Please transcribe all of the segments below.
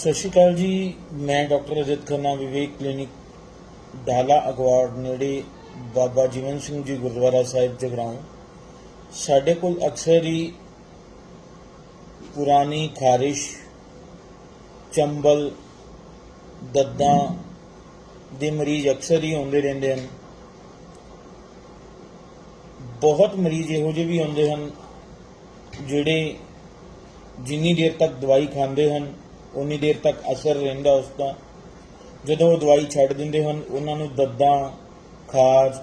ਸਤਿ ਸ਼੍ਰੀ ਅਕਾਲ ਜੀ, ਮੈਂ doctor Ajit Khanna, Vivek clinic, Dala Agwar ਨੇੜੇ ਬਾਬਾ ਜੀਵਨ ਸਿੰਘ ਜੀ ਗੁਰਦੁਆਰਾ ਸਾਹਿਬ ਜਗਰਾਉਂ। ਸਾਡੇ ਕੋਲ ਅਕਸਰ ਹੀ ਪੁਰਾਣੀ ਖਾਰਿਸ਼, ਚੰਬਲ, ਦੱਦਾਂ ਦੇ ਮਰੀਜ਼ ਅਕਸਰ ਹੀ ਆਉਂਦੇ ਰਹਿੰਦੇ ਹਨ। ਬਹੁਤ ਮਰੀਜ਼ ਇਹੋ ਜਿਹੇ ਵੀ ਆਉਂਦੇ ਹਨ, ਜਿਹੜੇ ਜਿੰਨੀ ਦੇਰ ਤੱਕ ਦਵਾਈ ਖਾਂਦੇ ਹਨ ਉਨੀ ਦੇਰ ਤੱਕ ਅਸਰ ਰਹਿੰਦਾ ਉਸ ਦਾ। ਜਦੋਂ ਉਹ ਦਵਾਈ ਛੱਡ ਦਿੰਦੇ ਹਨ, ਉਹਨਾਂ ਨੂੰ ਦੱਦਾਂ, ਖਾਜ,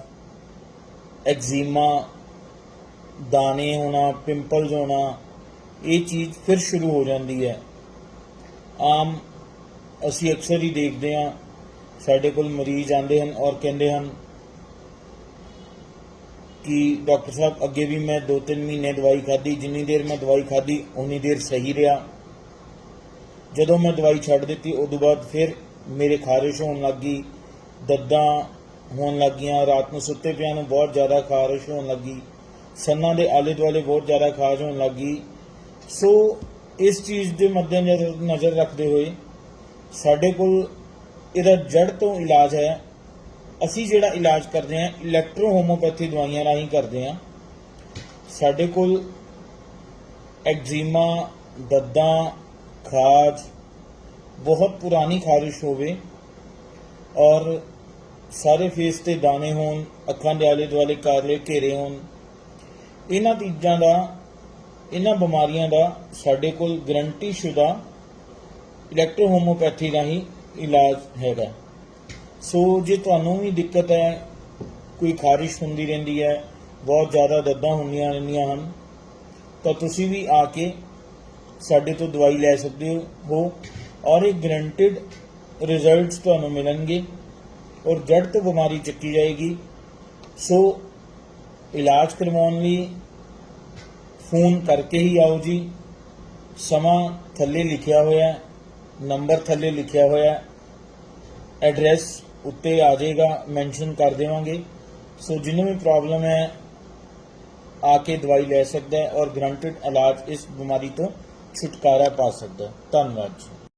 ਐਗਜ਼ੀਮਾ, ਦਾਣੇ ਹੋਣਾ ਪਿੰਪਲਸ ਹੋਣਾ, ਇਹ ਚੀਜ਼ ਫਿਰ ਸ਼ੁਰੂ ਹੋ ਜਾਂਦੀ ਹੈ। ਆਮ ਅਸੀਂ ਅਕਸਰ ਹੀ ਦੇਖਦੇ ਹਾਂ, ਸਾਡੇ ਕੋਲ ਮਰੀਜ਼ ਆਉਂਦੇ ਹਨ ਔਰ ਕਹਿੰਦੇ ਹਨ ਕਿ ਡਾਕਟਰ ਸਾਹਿਬ, ਅੱਗੇ ਵੀ ਮੈਂ 2-3 ਮਹੀਨੇ ਦਵਾਈ ਖਾਧੀ, ਜਿੰਨੀ ਦੇਰ ਮੈਂ ਦਵਾਈ ਖਾਧੀ ਉਨੀ ਦੇਰ ਸਹੀ ਰਿਹਾ। ਜਦੋਂ ਮੈਂ ਦਵਾਈ ਛੱਡ ਦਿੱਤੀ, ਉਦੋਂ ਬਾਅਦ ਫਿਰ ਮੇਰੇ ਖਾਰਿਸ਼ ਹੋਣ ਲੱਗੀ ਦੱਦਾਂ ਹੋਣ ਲੱਗੀਆਂ ਰਾਤ ਨੂੰ ਸੁੱਤੇ ਪਿਆਂ ਨੂੰ ਬਹੁਤ ਜ਼ਿਆਦਾ ਖਾਰਿਸ਼ ਹੋਣ ਲੱਗੀ ਸੰਨਾਂ ਦੇ ਆਲੇ ਦੁਆਲੇ ਬਹੁਤ ਜ਼ਿਆਦਾ ਖਾਜ ਹੋਣ ਲੱਗੀ ਸੋ ਇਸ ਚੀਜ਼ ਦੇ ਮੱਦੇਨਜ਼ਰ ਨਜ਼ਰ ਰੱਖਦੇ ਹੋਏ ਸਾਡੇ ਕੋਲ ਇਹਦਾ ਜੜ ਤੋਂ ਇਲਾਜ ਹੈ। ਅਸੀਂ ਜਿਹੜਾ ਇਲਾਜ ਕਰਦੇ ਹਾਂ ਇਲੈਕਟ੍ਰੋ ਹੋਮੋਪੈਥੀ ਦਵਾਈਆਂ ਰਾਹੀਂ ਕਰਦੇ ਹਾਂ। ਸਾਡੇ ਕੋਲ ਐਗਜ਼ੀਮਾ ਦੱਦਾਂ ਖਾਜ ਬਹੁਤ ਪੁਰਾਣੀ ਖਾਰਿਸ਼ ਹੋਵੇ ਔਰ ਸਾਰੇ ਫੇਸ ਤੇ ਦਾਣੇ ਹੋਣ, ਅੱਖਾਂ ਦੇ ਆਲੇ ਦੁਆਲੇ ਕਾਰਲੇ ਘੇਰੇ ਹੋਣ, ਇਹਨਾਂ ਚੀਜ਼ਾਂ ਦਾ, ਇਹਨਾਂ ਬਿਮਾਰੀਆਂ ਦਾ ਸਾਡੇ ਕੋਲ ਗਰੰਟੀ ਸ਼ੁਦਾ ਇਲੈਕਟ੍ਰੋ ਰਾਹੀਂ ਇਲਾਜ ਹੈਗਾ। ਸੋ ਜੇ ਤੁਹਾਨੂੰ ਵੀ ਦਿੱਕਤ ਹੈ, ਕੋਈ ਖਾਰਿਸ਼ ਹੁੰਦੀ ਰਹਿੰਦੀ ਹੈ, ਬਹੁਤ ਜ਼ਿਆਦਾ ਦਰਦਾਂ ਹੁੰਦੀਆਂ ਰਹਿੰਦੀਆਂ ਹਨ, ਤਾਂ ਤੁਸੀਂ ਵੀ ਆ ਕੇ ਸਾਡੇ ਤੋਂ ਦਵਾਈ ਲੈ ਸਕਦੇ ਹੋ ਔਰ ਇਹ ਗਰੰਟਿਡ ਰਿਜ਼ਲਟਸ ਤੁਹਾਨੂੰ ਮਿਲਣਗੇ ਔਰ ਜੜ ਤੋਂ ਬਿਮਾਰੀ ਚੱਕੀ ਜਾਏਗੀ ਸੋ ਇਲਾਜ ਕਰਵਾਉਣ ਲਈ ਫੋਨ ਕਰਕੇ ਹੀ ਆਓ ਜੀ ਸਮਾਂ ਥੱਲੇ ਲਿਖਿਆ ਹੋਇਆ ਹੈ ਨੰਬਰ ਥੱਲੇ ਲਿਖਿਆ ਹੋਇਆ ਹੈ ਐਡਰੈਸ ਉੱਤੇ ਆ ਜਾਏਗਾ ਮੈਂਸ਼ਨ ਕਰ ਦੇਵਾਂਗੇ ਸੋ ਜਿਹਨੂੰ ਵੀ ਪ੍ਰੋਬਲਮ ਹੈ ਆ ਕੇ ਦਵਾਈ ਲੈ ਸਕਦਾ ਹੈ ਔਰ ਗਰੰਟਿਡ ਇਲਾਜ ਇਸ ਬਿਮਾਰੀ ਤੋਂ ਛੁਟਕਾਰਾ ਪਾ ਸਕਦਾ ਧੰਨਵਾਦ ਜੀ